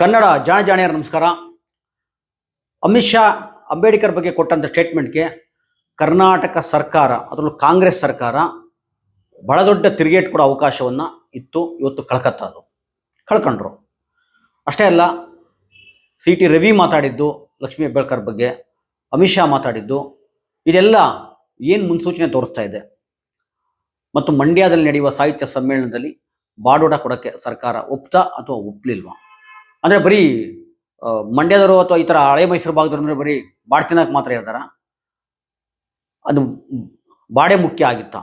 ಕನ್ನಡ ಜಾಣ ಜಾಣಿಯರ ನಮಸ್ಕಾರ. ಅಮಿತ್ ಶಾ ಅಂಬೇಡ್ಕರ್ ಬಗ್ಗೆ ಕೊಟ್ಟಂತ ಸ್ಟೇಟ್ಮೆಂಟ್ಗೆ ಕರ್ನಾಟಕ ಸರ್ಕಾರ, ಅದರಲ್ಲೂ ಕಾಂಗ್ರೆಸ್ ಸರ್ಕಾರ ಬಹಳ ದೊಡ್ಡ ತಿರುಗೇಟ್ ಕೊಡೋ ಅವಕಾಶವನ್ನ ಇತ್ತು, ಇವತ್ತು ಕಳ್ಕತ್ತ ಅದು. ಕಳ್ಕೊಂಡ್ರು. ಅಷ್ಟೇ ಅಲ್ಲ, ಸಿ ಟಿ ರವಿ ಮಾತಾಡಿದ್ದು, ಲಕ್ಷ್ಮೀ ಹೆಬ್ಬಾಳ್ಕರ್ ಬಗ್ಗೆ, ಅಮಿತ್ ಶಾ ಮಾತಾಡಿದ್ದು, ಇದೆಲ್ಲ ಏನು ಮುನ್ಸೂಚನೆ ತೋರಿಸ್ತಾ ಇದೆ? ಮತ್ತು ಮಂಡ್ಯದಲ್ಲಿ ನಡೆಯುವ ಸಾಹಿತ್ಯ ಸಮ್ಮೇಳನದಲ್ಲಿ ಬಾಡೋಡ ಕೊಡೋಕ್ಕೆ ಸರ್ಕಾರ ಒಪ್ತಾ ಅಥವಾ ಒಪ್ಪಲಿಲ್ವಾ ಅಂದರೆ ಬರೀ ಮಂಡ್ಯದವರು ಅಥವಾ ಈ ಥರ ಹಳೆ ಮೈಸೂರು ಭಾಗದವ್ರು ಅಂದರೆ ಬರೀ ಬಾಡ್ ತಿನ್ನೋಕೆ ಮಾತ್ರ ಇರ್ತಾರ ಅದು ಬಾಡೆ ಮುಖ್ಯ ಆಗಿತ್ತ?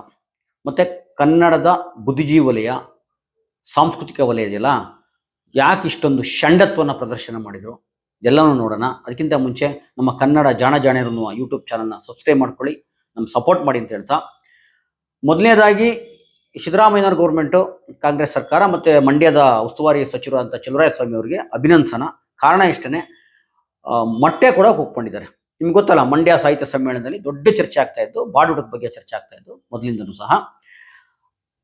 ಮತ್ತು ಕನ್ನಡದ ಬುದ್ಧಿಜೀವಿ ವಲಯ, ಸಾಂಸ್ಕೃತಿಕ ವಲಯ ಇದೆಯಲ್ಲ, ಯಾಕೆ ಇಷ್ಟೊಂದು ಷಂಡತ್ವನ ಪ್ರದರ್ಶನ ಮಾಡಿದರು? ಎಲ್ಲನೂ ನೋಡೋಣ. ಅದಕ್ಕಿಂತ ಮುಂಚೆ ನಮ್ಮ ಕನ್ನಡ ಜಾಣ ಜಾಣರನ್ನು ಯೂಟ್ಯೂಬ್ ಚಾನಲ್ನ ಸಬ್ಸ್ಕ್ರೈಬ್ ಮಾಡ್ಕೊಳ್ಳಿ. ನಮ್ಮ ಸಪೋರ್ಟ್ ಮಾಡಿ ಅಂತ ಹೇಳ್ತಾ. ಮೊದಲನೇದಾಗಿ ಸಿದ್ದರಾಮಯ್ಯನವ್ರ ಗೌರ್ಮೆಂಟು ಕಾಂಗ್ರೆಸ್ ಸರ್ಕಾರ ಮತ್ತು ಮಂಡ್ಯದ ಉಸ್ತುವಾರಿ ಸಚಿವರು ಅಂತ ಸ್ವಾಮಿ ಅವರಿಗೆ ಅಭಿನಂದನ. ಕಾರಣ ಇಷ್ಟೇ ಮೊಟ್ಟೆ ಕೂಡ ಹೋಗ್ಕೊಂಡಿದ್ದಾರೆ ನಿಮ್ಗೆ ಗೊತ್ತಲ್ಲ ಮಂಡ್ಯ ಸಾಹಿತ್ಯ ಸಮ್ಮೇಳನದಲ್ಲಿ ದೊಡ್ಡ ಚರ್ಚೆ ಆಗ್ತಾ ಇದ್ದು ಬಾಡೂಟದ ಬಗ್ಗೆ ಚರ್ಚೆ ಆಗ್ತಾ ಇದ್ದು ಮೊದಲಿಂದನೂ ಸಹ.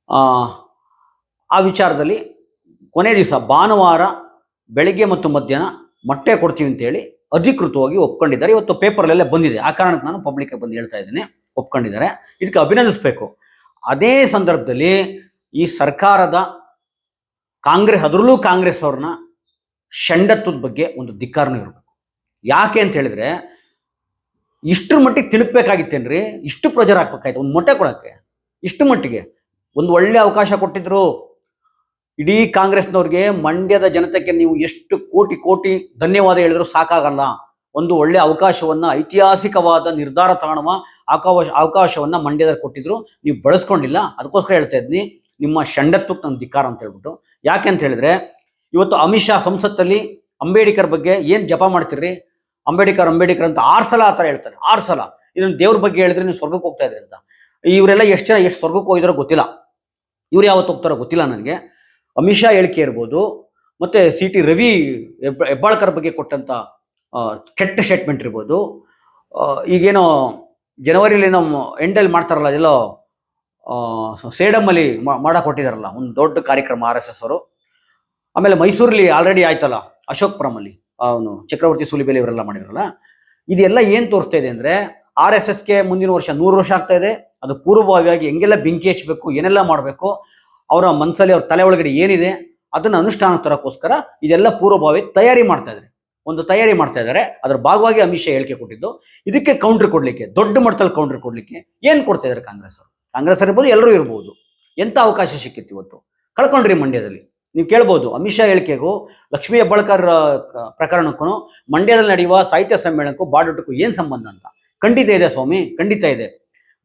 ಆ, ವಿಚಾರದಲ್ಲಿ ಕೊನೆ ದಿವಸ ಭಾನುವಾರ ಬೆಳಗ್ಗೆ ಮತ್ತು ಮಧ್ಯಾಹ್ನ ಮೊಟ್ಟೆ ಕೊಡ್ತೀವಿ ಅಂತೇಳಿ ಅಧಿಕೃತವಾಗಿ ಒಪ್ಕೊಂಡಿದ್ದಾರೆ. ಇವತ್ತು ಪೇಪರ್ಲೆಲ್ಲ ಬಂದಿದೆ. ಆ ಕಾರಣಕ್ಕೆ ನಾನು ಪಬ್ಲಿಕ್ ಬಂದು ಹೇಳ್ತಾ ಇದ್ದೀನಿ. ಒಪ್ಕೊಂಡಿದ್ದಾರೆ. ಇದಕ್ಕೆ ಅಭಿನಂದಿಸಬೇಕು. ಅದೇ ಸಂದರ್ಭದಲ್ಲಿ ಈ ಸರ್ಕಾರದ ಕಾಂಗ್ರೆಸ್, ಅದರಲ್ಲೂ ಕಾಂಗ್ರೆಸ್ ಅವ್ರನ್ನ ಷಂಡತ್ವದ ಬಗ್ಗೆ ಒಂದು ಧಿಕ್ಕಾರನೂ ಇರಬೇಕು. ಯಾಕೆ ಅಂತ ಹೇಳಿದ್ರೆ, ಇಷ್ಟರ ಮಟ್ಟಿಗೆ ತಿಳಿಪಬೇಕಾಗಿತ್ತೇನ್ರಿ ಇಷ್ಟು ಪ್ರೆಜರ್ ಹಾಕ್ಬೇಕಾಯ್ತು. ಒಂದು ಮೊಟ್ಟೆ ಕೊಡಕ್ಕೆ. ಇಷ್ಟು ಮಟ್ಟಿಗೆ. ಒಂದು ಒಳ್ಳೆ ಅವಕಾಶ ಕೊಟ್ಟಿದ್ರು. ಇಡೀ ಕಾಂಗ್ರೆಸ್ನವ್ರಿಗೆ, ಮಂಡ್ಯದ ಜನತೆಗೆ ನೀವು ಎಷ್ಟು ಕೋಟಿ ಕೋಟಿ ಧನ್ಯವಾದ ಹೇಳಿದ್ರು ಸಾಕಾಗಲ್ಲ. ಒಂದು ಒಳ್ಳೆ ಅವಕಾಶವನ್ನ ಐತಿಹಾಸಿಕವಾದ ನಿರ್ಧಾರ ತಗೊಳುವ ಅವಕಾಶ ಅವಕಾಶವನ್ನು ಮಂಡ್ಯದಲ್ಲಿ ಕೊಟ್ಟಿದ್ರು, ನೀವು ಬಳಸ್ಕೊಂಡಿಲ್ಲ, ಅದಕ್ಕೋಸ್ಕರ ಹೇಳ್ತಾ ಇದ್ದೀನಿ ನಿಮ್ಮ ಷಂಡತ್ವಕ್ಕೆ ನನ್ನ ಧಿಕ್ಕಾರ ಅಂತ ಹೇಳ್ಬಿಟ್ಟು. ಯಾಕೆ ಅಂತ ಹೇಳಿದ್ರೆ, ಇವತ್ತು ಅಮಿತ್ ಶಾ ಸಂಸತ್ತಲ್ಲಿ ಅಂಬೇಡ್ಕರ್ ಬಗ್ಗೆ ಏನು ಜಪ ಮಾಡ್ತೀರಿ ಅಂಬೇಡ್ಕರ್ ಅಂಬೇಡ್ಕರ್ ಅಂತ ಆರು ಸಲ ಆ ಥರ ಹೇಳ್ತಾರೆ, ಆರು ಸಲ. ಇದನ್ನು ದೇವ್ರ ಬಗ್ಗೆ ಹೇಳಿದ್ರೆ ನೀವು ಸ್ವರ್ಗಕ್ಕೆ ಹೋಗ್ತಾ ಇದ್ರಿ ಅಂತ. ಇವರೆಲ್ಲ ಎಷ್ಟು ಜನ ಎಷ್ಟು ಸ್ವರ್ಗಕ್ಕೆ ಹೋಗಿದಾರೋ ಗೊತ್ತಿಲ್ಲ. ಇವ್ರು ಯಾವತ್ತು ಹೋಗ್ತಾರೋ ಗೊತ್ತಿಲ್ಲ ನನಗೆ. ಅಮಿತ್ ಶಾ ಹೇಳಿಕೆ ಇರ್ಬೋದು, ಮತ್ತು ಸಿ ಟಿ ರವಿ ಹೆಬ್ಬ, ಹೆಬ್ಬಾಳ್ಕರ್ ಬಗ್ಗೆ ಕೊಟ್ಟಂಥ ಕೆಟ್ಟ ಸ್ಟೇಟ್ಮೆಂಟ್ ಇರ್ಬೋದು. ಈಗೇನೋ ಜನವರಿಲಿ ನಮ್ಮ ಎಂಡಲ್ಲಿ ಮಾಡ್ತಾರಲ್ಲ ಎಲ್ಲೋ ಸೇಡಮ್ಮಲ್ಲಿ ಅಲ್ಲಿ ಮಾಡಕ್ ಕೊಟ್ಟಿದಾರಲ್ಲ, ಒಂದು ದೊಡ್ಡ ಕಾರ್ಯಕ್ರಮ ಆರ್ ಎಸ್ ಎಸ್ ಅವರು. ಆಮೇಲೆ ಮೈಸೂರಲ್ಲಿ ಆಲ್ರೆಡಿ ಆಯ್ತಲ್ಲ, ಅಶೋಕ್ ಪುರಮಲ್ಲಿ ಅವನು ಚಕ್ರವರ್ತಿ ಸುಲಿಬೇಲಿ ಇವರೆಲ್ಲ ಮಾಡಿದ್ರಲ್ಲ. ಇದೆಲ್ಲ ಏನ್ ತೋರಿಸ್ತಾ ಇದೆ ಅಂದ್ರೆ ಆರ್ ಎಸ್ ಎಸ್ಗೆ ಮುಂದಿನ ವರ್ಷ ನೂರು ವರ್ಷ ಆಗ್ತಾ ಇದೆ, ಅದು ಪೂರ್ವಭಾವಿಯಾಗಿ ಹೆಂಗೆಲ್ಲ ಬೆಂಕಿ ಹಚ್ಚಬೇಕು, ಏನೆಲ್ಲ ಮಾಡಬೇಕು, ಅವರ ಮನಸ್ಸಲ್ಲಿ ಅವ್ರ ತಲೆ ಒಳಗಡೆ ಏನಿದೆ, ಅದನ್ನ ಅನುಷ್ಠಾನ ತರೋಕ್ಕೋಸ್ಕರ ಇದೆಲ್ಲ ಪೂರ್ವಭಾವಿ ತಯಾರಿ ಮಾಡ್ತಾ ಇದ್ದಾರೆ. ಒಂದು ತಯಾರಿ ಮಾಡ್ತಾ ಇದ್ದಾರೆ. ಅದರ ಭಾಗವಾಗಿ ಅಮಿತ್ ಶಾ ಹೇಳಿಕೆ ಕೊಟ್ಟಿದ್ದು. ಇದಕ್ಕೆ ಕೌಂಟರ್ ಕೊಡಲಿಕ್ಕೆ, ದೊಡ್ಡ ಮಟ್ಟದಲ್ಲಿ ಕೌಂಟರ್ ಕೊಡಲಿಕ್ಕೆ ಏನು ಕೊಡ್ತಾ ಇದ್ದಾರೆ ಕಾಂಗ್ರೆಸ್ ಅವರು? ಕಾಂಗ್ರೆಸ್ ಇರ್ಬೋದು, ಎಲ್ಲರೂ ಇರ್ಬೋದು. ಎಂತ ಅವಕಾಶ ಸಿಕ್ಕಿತ್ತು ಇವತ್ತು? ಕಳ್ಕೊಂಡ್ರಿ ಮಂಡ್ಯದಲ್ಲಿ. ನೀವು ಕೇಳ್ಬೋದು, ಅಮಿತ್ ಶಾ ಹೇಳಿಕೆಗೂ, ಲಕ್ಷ್ಮೀ ಹೆಬ್ಬಾಳ್ಕರ್ ಪ್ರಕರಣಕ್ಕೂ, ಮಂಡ್ಯದಲ್ಲಿ ನಡೆಯುವ ಸಾಹಿತ್ಯ ಸಮ್ಮೇಳನಕ್ಕೂ ಬಾಡೂಟಕ್ಕೂ ಏನು ಸಂಬಂಧ ಅಂತ? ಖಂಡಿತ ಇದೆ ಸ್ವಾಮಿ, ಖಂಡಿತ ಇದೆ.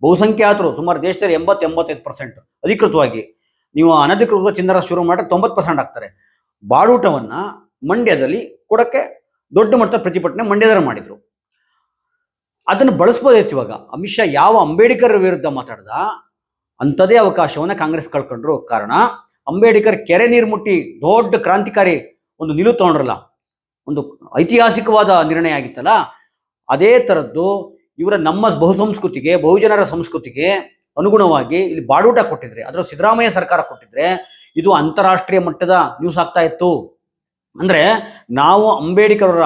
ಬಹುಸಂಖ್ಯಾತರು ಸುಮಾರು ದೇಶದಲ್ಲಿ ಎಂಬತ್ತು ಎಂಬತ್ತೈದು ಪರ್ಸೆಂಟ್ ಅಧಿಕೃತವಾಗಿ, ನೀವು ಅನಧಿಕೃತ ಚಿನ್ನರ ಶುರು ಮಾಡಿದ್ರೆ ತೊಂಬತ್ತು ಪರ್ಸೆಂಟ್ ಆಗ್ತಾರೆ. ಬಾಡೂಟವನ್ನು ಮಂಡ್ಯದಲ್ಲಿ ಕೊಡಕ್ಕೆ ದೊಡ್ಡ ಮಟ್ಟದ ಪ್ರತಿಭಟನೆ ಮಂಡ್ಯದರ ಮಾಡಿದ್ರು. ಅದನ್ನು ಬಳಸ್ಬೋದಿತ್ತು ಇವಾಗ. ಅಮಿತ್ ಶಾ ಯಾವ ಅಂಬೇಡ್ಕರ್ ವಿರುದ್ಧ ಮಾತಾಡ್ದ ಅಂಥದೇ ಅವಕಾಶವನ್ನ ಕಾಂಗ್ರೆಸ್ ಕಳ್ಕೊಂಡ್ರು. ಕಾರಣ, ಅಂಬೇಡ್ಕರ್ ಕೆರೆ ನೀರು ಮುಟ್ಟಿ ದೊಡ್ಡ ಕ್ರಾಂತಿಕಾರಿ ಒಂದು ನಿಲುವು ತಗೊಂಡ್ರಲ್ಲ. ಒಂದು ಐತಿಹಾಸಿಕವಾದ ನಿರ್ಣಯ ಆಗಿತ್ತಲ್ಲ. ಅದೇ ಥರದ್ದು ಇವರ ನಮ್ಮ ಬಹುಸಂಸ್ಕೃತಿಗೆ, ಬಹುಜನರ ಸಂಸ್ಕೃತಿಗೆ ಅನುಗುಣವಾಗಿ ಇಲ್ಲಿ ಬಾಡೂಟ ಕೊಟ್ಟಿದ್ರೆ ಅದರ ಸಿದ್ದರಾಮಯ್ಯ ಸರ್ಕಾರ ಕೊಟ್ಟಿದ್ರೆ ಇದು ಅಂತಾರಾಷ್ಟ್ರೀಯ ಮಟ್ಟದ ನ್ಯೂಸ್ ಆಗ್ತಾ ಇತ್ತು. ಅಂದ್ರೆ ನಾವು ಅಂಬೇಡ್ಕರ್ ಅವರ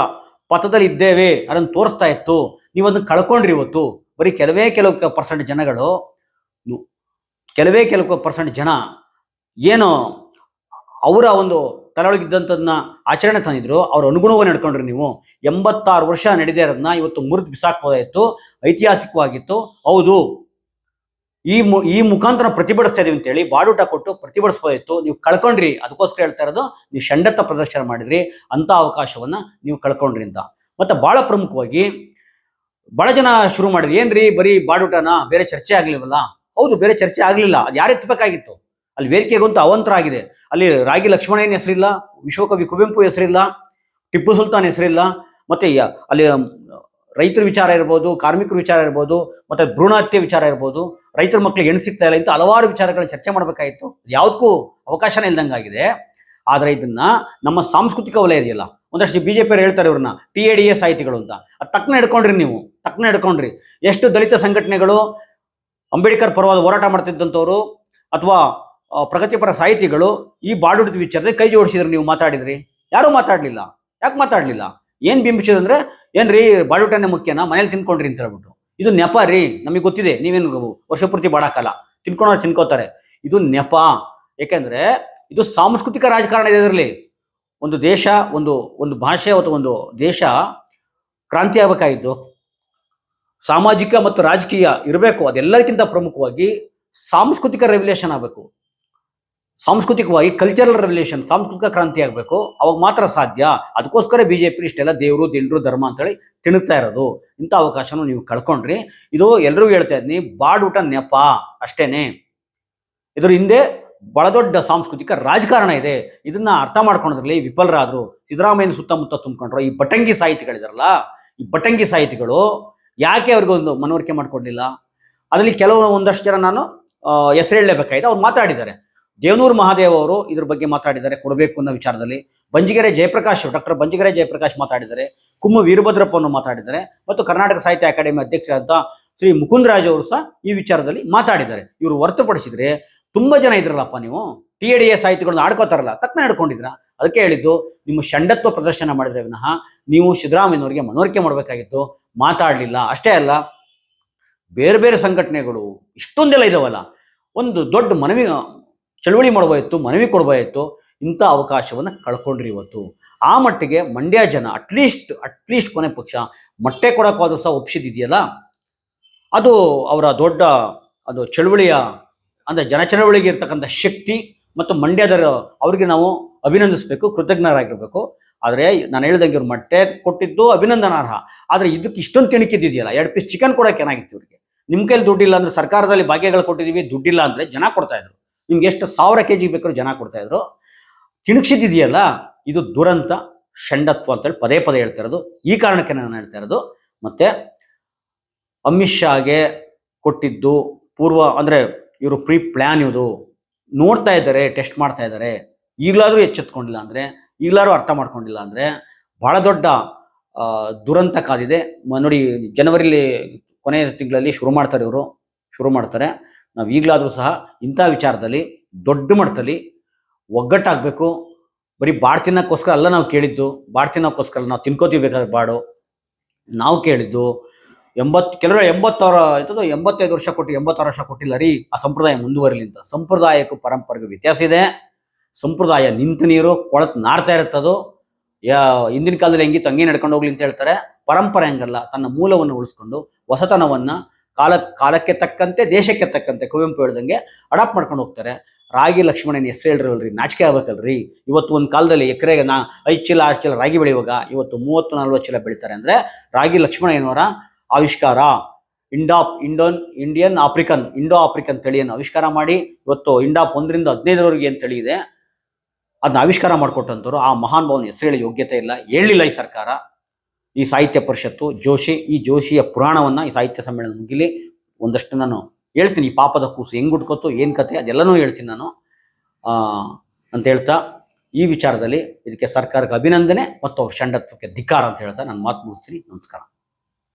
ಪಥದಲ್ಲಿ ಇದ್ದೇವೆ ಅದನ್ನು ತೋರಿಸ್ತಾ ಇತ್ತು. ನೀವು ಅದನ್ನ ಕಳ್ಕೊಂಡ್ರಿ ಇವತ್ತು. ಬರೀ ಕೆಲವೇ ಕೆಲವು ಪರ್ಸೆಂಟ್ ಜನಗಳು ಕೆಲವೇ ಕೆಲವು ಪರ್ಸೆಂಟ್ ಜನ ಏನು ಅವರ ಒಂದು ತಲೆಯೊಳಗಿದ್ದಂಥದನ್ನ ಆಚರಣೆ ತಂದಿದ್ರು. ಅವ್ರ ಅನುಗುಣವಾಗಿ ನಡ್ಕೊಂಡ್ರಿ ನೀವು. ಎಂಬತ್ತಾರು ವರ್ಷ ನಡೆದೇ ಇರೋದನ್ನ ಇವತ್ತು ಮುರಿದು ಬಿಸಾಕ್ಬೋದಾಯಿತು ಐತಿಹಾಸಿಕವಾಗಿತ್ತು. ಹೌದು. ಈ ಮು, ಈ ಮುಖಾಂತರ ಪ್ರತಿಭಟಿಸ್ತಾ ಇದೀವಿ ಅಂತೇಳಿ ಬಾಡೂಟ ಕೊಟ್ಟು ಪ್ರತಿಭಟಿಸ್ಬೋದಿತ್ತು. ನೀವು ಕಳ್ಕೊಂಡ್ರಿ, ಅದಕ್ಕೋಸ್ಕರ ಹೇಳ್ತಾ ಇರೋದು, ನೀವು ಷಂಡತ್ತ ಪ್ರದರ್ಶನ ಮಾಡಿದ್ರಿ ಅಂತ ಅವಕಾಶವನ್ನ ನೀವು ಕಳ್ಕೊಂಡ್ರಿ ಅಂತ. ಮತ್ತೆ ಬಹಳ ಪ್ರಮುಖವಾಗಿ, ಬಹಳ ಜನ ಶುರು ಮಾಡಿದ್ರಿ, ಏನ್ರಿ ಬರೀ ಬಾಡೂಟನ ಬೇರೆ ಚರ್ಚೆ ಆಗ್ಲಿಲ್ವಲ್ಲ? ಹೌದು, ಬೇರೆ ಚರ್ಚೆ ಆಗ್ಲಿಲ್ಲ, ಅದು ಯಾರು ಎತ್ತಬೇಕಾಗಿತ್ತು ಅಲ್ಲಿ ವೇದಿಕೆಗಂತೂ ಅವಂತರ ಆಗಿದೆ ಅಲ್ಲಿ ರಾಗಿ ಲಕ್ಷ್ಮಣನ ಹೆಸರಿಲ್ಲ, ವಿಶ್ವಕವಿ ಕುವೆಂಪು ಹೆಸರಿಲ್ಲ, ಟಿಪ್ಪು ಸುಲ್ತಾನ್ ಹೆಸರಿಲ್ಲ, ಮತ್ತೆ ಅಲ್ಲಿ ರೈತರ ವಿಚಾರ ಇರ್ಬೋದು, ಕಾರ್ಮಿಕರ ವಿಚಾರ ಇರ್ಬೋದು, ಮತ್ತೆ ಭ್ರೂಣ ಹತ್ಯೆ ವಿಚಾರ ಇರ್ಬೋದು, ರೈತರ ಮಕ್ಕಳಿಗೆ ಹೆಣ್ಣು ಸಿಗ್ತಾ ಇಲ್ಲ ಇಂಥ ಹಲವಾರು ವಿಚಾರಗಳನ್ನ ಚರ್ಚೆ ಮಾಡಬೇಕಾಗಿತ್ತು. ಯಾವುದಕ್ಕೂ ಅವಕಾಶನೇ ಇಲ್ದಂಗಾಗಿದೆ. ಆದರೆ ಇದನ್ನ ನಮ್ಮ ಸಾಂಸ್ಕೃತಿಕ ವಲಯ ಇದೆಯಲ್ಲ, ಒಂದಷ್ಟು ಬಿ ಜೆ ಪಿಯವರು ಹೇಳ್ತಾರೆ ಇವ್ರನ್ನ, ಟಿ ಎ ಡಿ ಎ ಸಾಹಿತಿಗಳು ಅಂತ. ಅದು ತಕ್ಕನ ಹಿಡ್ಕೊಂಡ್ರಿ ನೀವು ತಕ್ಕನ ಹಿಡ್ಕೊಂಡ್ರಿ. ಎಷ್ಟು ದಲಿತ ಸಂಘಟನೆಗಳು ಅಂಬೇಡ್ಕರ್ ಪರವಾದ ಹೋರಾಟ ಮಾಡ್ತಿದ್ದಂಥವ್ರು ಅಥವಾ ಪ್ರಗತಿಪರ ಸಾಹಿತಿಗಳು ಈ ಬಾಡುಡಿದ ವಿಚಾರದಲ್ಲಿ ಕೈ ಜೋಡಿಸಿದ್ರು ನೀವು ಮಾತಾಡಿದ್ರಿ. ಯಾರೂ ಮಾತಾಡಲಿಲ್ಲ. ಯಾಕೆ ಮಾತಾಡಲಿಲ್ಲ? ಏನು ಬಿಂಬಿಸಿದಂದ್ರೆ ಏನ್ರಿ ಬಾಡೂಟನೇ ಮುಖ್ಯನಾ? ಮನೇಲಿ ತಿನ್ಕೊಂಡ್ರಿ ಅಂತ ಹೇಳ್ಬಿಟ್ಟು ಇದು ನೆಪ ರೀ, ನಮಗೆ ಗೊತ್ತಿದೆ, ನೀವೇನು ವರ್ಷ ಪೂರ್ತಿ ಬಾಡಕ್ಕಲ್ಲ ತಿನ್ಕೊಳೋರು ತಿನ್ಕೋತಾರೆ. ಇದು ನೆಪ. ಏಕೆಂದ್ರೆ, ಇದು ಸಾಂಸ್ಕೃತಿಕ ರಾಜಕಾರಣ ಇದೆ ಇದರಲ್ಲಿ ಒಂದು ದೇಶ, ಒಂದು ಒಂದು ಭಾಷೆ ಅಥವಾ ಒಂದು ದೇಶ ಕ್ರಾಂತಿ ಆಗಬೇಕಾಗಿದ್ದು, ಸಾಮಾಜಿಕ ಮತ್ತು ರಾಜಕೀಯ ಇರಬೇಕು, ಅದೆಲ್ಲದಕ್ಕಿಂತ ಪ್ರಮುಖವಾಗಿ ಸಾಂಸ್ಕೃತಿಕ ರೆವ್ಯುಲೇಷನ್ ಆಗಬೇಕು. ಸಾಂಸ್ಕೃತಿಕವಾಗಿ ಕಲ್ಚರಲ್ ರೆವಲ್ಯೂಷನ್ ಸಾಂಸ್ಕೃತಿಕ ಕ್ರಾಂತಿ ಆಗಬೇಕು. ಅವಾಗ ಮಾತ್ರ ಸಾಧ್ಯ. ಅದಕ್ಕೋಸ್ಕರ ಬಿ ಜೆ ಪಿ ಇಷ್ಟೆಲ್ಲ ದೇವರು, ದಿಂಡ್ರು, ಧರ್ಮ ಅಂತೇಳಿ ತಿಣುಕ್ತಾ ಇರೋದು. ಇಂಥ ಅವಕಾಶನೂ ನೀವು ಕಳ್ಕೊಂಡ್ರಿ. ಇದು ಎಲ್ಲರಿಗೂ ಹೇಳ್ತಾ ಇದ್ದೀನಿ ಬಾಡೂಟ ನೆಪ ಅಷ್ಟೇನೆ. ಇದ್ರ ಹಿಂದೆ ಬಹಳ ದೊಡ್ಡ ಸಾಂಸ್ಕೃತಿಕ ರಾಜಕಾರಣ ಇದೆ. ಇದನ್ನ ಅರ್ಥ ಮಾಡ್ಕೊಳೋದ್ರಲ್ಲಿ ವಿಫಲರಾದ್ರು. ಸಿದ್ದರಾಮಯ್ಯನ ಸುತ್ತಮುತ್ತ ತುಂಬಿಕೊಂಡ್ರು ಈ ಬಟಂಗಿ ಸಾಹಿತಿಗಳಿದಾರಲ್ಲ, ಈ ಬಟಂಗಿ ಸಾಹಿತಿಗಳು ಯಾಕೆ ಅವ್ರಿಗೆ ಒಂದು ಮನವರಿಕೆ ಮಾಡಿಕೊಡ್ಲಿಲ್ಲ? ಅದರಲ್ಲಿ ಕೆಲವು ಒಂದಷ್ಟು ಜನ ನಾನು ಹೆಸರು ಹೇಳಲೇಬೇಕಾಗಿದೆ. ಅವ್ರು ಮಾತಾಡಿದ್ದಾರೆ. ದೇವನೂರು ಮಹಾದೇವ್ ಅವರು ಇದ್ರ ಬಗ್ಗೆ ಮಾತಾಡಿದ್ದಾರೆ, ಕೊಡಬೇಕು ಅನ್ನೋ ವಿಚಾರದಲ್ಲಿ. ಬಂಜಿಗೆರೆ ಜಯಪ್ರಕಾಶ್ ಡಾಕ್ಟರ್ ಬಂಜಿಗೆರೆ ಜಯಪ್ರಕಾಶ್ ಮಾತಾಡಿದ್ದಾರೆ. ಕುಮ್ಮು ಅವರು ಮಾತಾಡಿದ್ದಾರೆ. ಮತ್ತು ಕರ್ನಾಟಕ ಸಾಹಿತ್ಯ ಅಕಾಡೆಮಿ ಅಧ್ಯಕ್ಷರಾದ ಶ್ರೀ ಮುಕುಂದರಾಜ್ ಅವರು ಸಹ ಈ ವಿಚಾರದಲ್ಲಿ ಮಾತಾಡಿದ್ದಾರೆ. ಇವರು ಹೊರತುಪಡಿಸಿದ್ರೆ ತುಂಬಾ ಜನ ಇದ್ರಲ್ಲಪ್ಪ ನೀವು. ಟಿ ಎ ಡಿ ಎ ಸಾಹಿತಿಗಳನ್ನ ಆಡ್ಕೋತಾರಲ್ಲ, ತಕ್ಕನ ಹಿಡ್ಕೊಂಡಿದ್ರ ಅದಕ್ಕೆ ಹೇಳಿದ್ದು, ನಿಮ್ಮ ಷಂಡತ್ವ ಪ್ರದರ್ಶನ ಮಾಡಿದ್ರೆ ವಿನಃ ನೀವು ಸಿದ್ದರಾಮಯ್ಯನವರಿಗೆ ಮನವರಿಕೆ ಮಾಡಬೇಕಾಗಿತ್ತು. ಮಾತಾಡಲಿಲ್ಲ. ಅಷ್ಟೇ ಅಲ್ಲ, ಬೇರೆ ಬೇರೆ ಸಂಘಟನೆಗಳು ಇಷ್ಟೊಂದೆಲ್ಲ ಇದಾವಲ್ಲ. ಒಂದು ದೊಡ್ಡ ಮನವಿ ಚಳವಳಿ ಮಾಡಬೋಯಿತ್ತು ಮನವಿ ಕೊಡಬೋಯಿತ್ತು ಇಂಥ ಅವಕಾಶವನ್ನು ಕಳ್ಕೊಂಡ್ರಿ ಇವತ್ತು. ಆ ಮಟ್ಟಿಗೆ ಮಂಡ್ಯ ಜನ ಅಟ್ಲೀಸ್ಟ್ ಅಟ್ಲೀಸ್ಟ್ ಕೊನೆ ಪಕ್ಷ ಮೊಟ್ಟೆ ಕೊಡೋಕ್ಕಾದ್ರೂ ಸಹ ಒಪ್ಪಿಸಿದೆಯಲ್ಲ ಅದು ಅವರ ದೊಡ್ಡ, ಅದು ಚಳುವಳಿಯ, ಅಂದರೆ ಜನಚಳವಳಿಗೆ ಇರ್ತಕ್ಕಂಥ ಶಕ್ತಿ ಮತ್ತು ಮಂಡ್ಯದ ಅವರಿಗೆ ನಾವು ಅಭಿನಂದಿಸಬೇಕು, ಕೃತಜ್ಞರಾಗಿರ್ಬೇಕು. ಆದರೆ ನಾನು ಹೇಳ್ದಂಗೆ ಇವ್ರು ಮೊಟ್ಟೆ ಕೊಟ್ಟಿದ್ದು ಅಭಿನಂದನಾರ್ಹ. ಆದರೆ ಇದಕ್ಕೆ ಇಷ್ಟೊಂದು ತಿಣಿಕಿದ್ದಿದೆಯಲ್ಲ? ಎರಡು ಪೀಸ್ ಚಿಕನ್ ಕೊಡೋಕೆ ಏನಾಗಿತ್ತು ಇವ್ರಿಗೆ? ನಿಮ್ಮ ಕೈಲಿ ದುಡ್ಡಿಲ್ಲ ಅಂದರೆ ಸರ್ಕಾರದಲ್ಲಿ ಭಾಗ್ಯಗಳು ಕೊಟ್ಟಿದ್ದೀವಿ ದುಡ್ಡಿಲ್ಲ ಅಂದರೆ ಜನ ಕೊಡ್ತಾ ಇದ್ರು. ನಿಮ್ಗೆ ಎಷ್ಟು ಸಾವಿರ ಕೆ ಜಿ ಬೇಕಾದ್ರೂ ಜನ ಕೊಡ್ತಾ ಇದ್ರು. ತಿಣುಕ್ಸಿದ್ದಿದೆಯಲ್ಲ, ಇದು ದುರಂತ, ಷಂಡತ್ವ ಅಂತೇಳಿ ಪದೇ ಪದೇ ಹೇಳ್ತಾ ಇರೋದು. ಈ ಕಾರಣಕ್ಕೆ ನಾನು ಹೇಳ್ತಾ ಇರೋದು. ಮತ್ತೆ ಅಮಿತ್ ಶಾಗೆ ಕೊಟ್ಟಿದ್ದು ಪೂರ್ವ, ಅಂದರೆ ಇವರು ಪ್ರೀ ಪ್ಲ್ಯಾನ್ ಇದು ನೋಡ್ತಾ ಇದ್ದಾರೆ, ಟೆಸ್ಟ್ ಮಾಡ್ತಾ ಇದ್ದಾರೆ. ಈಗಲಾದರೂ ಎಚ್ಚೆತ್ಕೊಂಡಿಲ್ಲ ಅಂದರೆ, ಈಗಲಾದರೂ ಅರ್ಥ ಮಾಡ್ಕೊಂಡಿಲ್ಲ ಅಂದರೆ ಬಹಳ ದೊಡ್ಡ ದುರಂತ ಕಾದಿದೆ. ನೋಡಿ, ಜನವರಿಲಿ ಕೊನೆಯ ತಿಂಗಳಲ್ಲಿ ಶುರು ಮಾಡ್ತಾರೆ ಇವರು. ಶುರು ಮಾಡ್ತಾರೆ. ನಾವು ಈಗಲಾದರೂ ಸಹ ಇಂಥ ವಿಚಾರದಲ್ಲಿ ದೊಡ್ಡ ಮಟ್ಟದಲ್ಲಿ ಒಗ್ಗಟ್ಟಾಗಬೇಕು. ಬರೀ ಬಾಡ್ ತಿನ್ನೋಕ್ಕೋಸ್ಕರ ಅಲ್ಲ ನಾವು ಕೇಳಿದ್ದು. ಬಾಡ್ ತಿನ್ನೋಕ್ಕೋಸ್ಕರ ನಾವು ತಿನ್ಕೋತೀವಿ ಬೇಕಾದ್ರೆ ಬಾಡು. ನಾವು ಕೇಳಿದ್ದು ಎಂಬತ್ತು ಕೆಲವರು ಎಂಬತ್ತಾರು ಆಯ್ತದ ಎಂಬತ್ತೈದು ವರ್ಷ ಕೊಟ್ಟು ಎಂಬತ್ತಾರು ವರ್ಷ ಕೊಟ್ಟಿಲ್ಲ ರೀ ಆ ಸಂಪ್ರದಾಯ ಮುಂದುವರಿಲಿ ಅಂತ ಸಂಪ್ರದಾಯಕ್ಕೂ ಪರಂಪರೆಗೂ ವ್ಯತ್ಯಾಸ ಇದೆ. ಸಂಪ್ರದಾಯ ನಿಂತ ನೀರು ಕೊಳತ್ ನಾರ್ತಾ ಇರುತ್ತದು. ಯಾ, ಹಿಂದಿನ ಕಾಲದಲ್ಲಿ ಹೆಂಗಿತ್ತು ಹಂಗೆ ನಡ್ಕೊಂಡು ಹೋಗ್ಲಿ ಅಂತ ಹೇಳ್ತಾರೆ. ಪರಂಪರೆ ಹಂಗಲ್ಲ. ತನ್ನ ಮೂಲವನ್ನು ಉಳಿಸ್ಕೊಂಡು ಹೊಸತನವನ್ನ ಕಾಲ, ಕಾಲಕ್ಕೆ ತಕ್ಕಂತೆ, ದೇಶಕ್ಕೆ ತಕ್ಕಂತೆ ಕುವೆಂಪು ಹೇಳ್ದಂಗೆ ಅಡಾಪ್ಟ್ ಮಾಡ್ಕೊಂಡು ಹೋಗ್ತಾರೆ. ರಾಗಿ ಲಕ್ಷ್ಮಣನ ಹೆಸರು ಹೇಳಿರಲ್ರಿ, ನಾಚಿಕೆ ಆಗ್ಬೇಕಲ್ರಿ. ಇವತ್ತು ಒಂದು ಕಾಲದಲ್ಲಿ ಎಕರೆಗೆ ನಾ ಐದು ಚೀಲ, ಆರು ಚೀಲ ರಾಗಿ ಬೆಳೆಯುವಾಗ ಇವತ್ತು ಮೂವತ್ತು, ನಲ್ವತ್ತು ಚೀಲ ಬೆಳಿತಾರೆ ಅಂದರೆ ರಾಗಿ ಲಕ್ಷ್ಮಣ ಏನೋರ ಆವಿಷ್ಕಾರ. ಇಂಡಾಪ್ ಇಂಡೋನ್, ಇಂಡಿಯನ್, ಆಫ್ರಿಕನ್, ಇಂಡೋ ಆಫ್ರಿಕನ್ ತಳಿಯನ್ನು ಆವಿಷ್ಕಾರ ಮಾಡಿ ಇವತ್ತು ಇಂಡಾಪ್ ಒಂದರಿಂದ ಹದಿನೈದರವರೆಗೆ ಏನು ತಳಿ ಇದೆ ಅದನ್ನ ಆವಿಷ್ಕಾರ ಮಾಡಿಕೊಟ್ಟಂಥವ್ರು ಆ ಮಹಾನ್ ಭಾವನ ಹೆಸರು ಹೇಳಿ ಯೋಗ್ಯತೆ ಇಲ್ಲ ಹೇಳಿಲ್ಲ ಈ ಸರ್ಕಾರ. ಈ ಸಾಹಿತ್ಯ ಪರಿಷತ್ತು ಜೋಶಿ, ಈ ಜೋಶಿಯ ಪುರಾಣವನ್ನು ಈ ಸಾಹಿತ್ಯ ಸಮ್ಮೇಳನ ಮುಗಿಲಿ ಒಂದಷ್ಟು ನಾನು ಹೇಳ್ತೀನಿ. ಈ ಪಾಪದ ಕೂಸು ಹೆಂಗ್ ಹುಡ್ಕೋತು ಏನು ಕತೆ, ಅದೆಲ್ಲನೂ ಹೇಳ್ತೀನಿ ನಾನು. ಅಂತ ಹೇಳ್ತಾ ಈ ವಿಚಾರದಲ್ಲಿ ಇದಕ್ಕೆ ಸರ್ಕಾರಕ್ಕೆ ಅಭಿನಂದನೆ ಮತ್ತು ಅವ್ರ ಷಂಡತ್ವಕ್ಕೆ ಧಿಕ್ಕಾರ ಅಂತ ಹೇಳ್ತಾ ನಾನು ಮಾತು ಮುಗಿಸ್ತೀನಿ. ನಮಸ್ಕಾರ.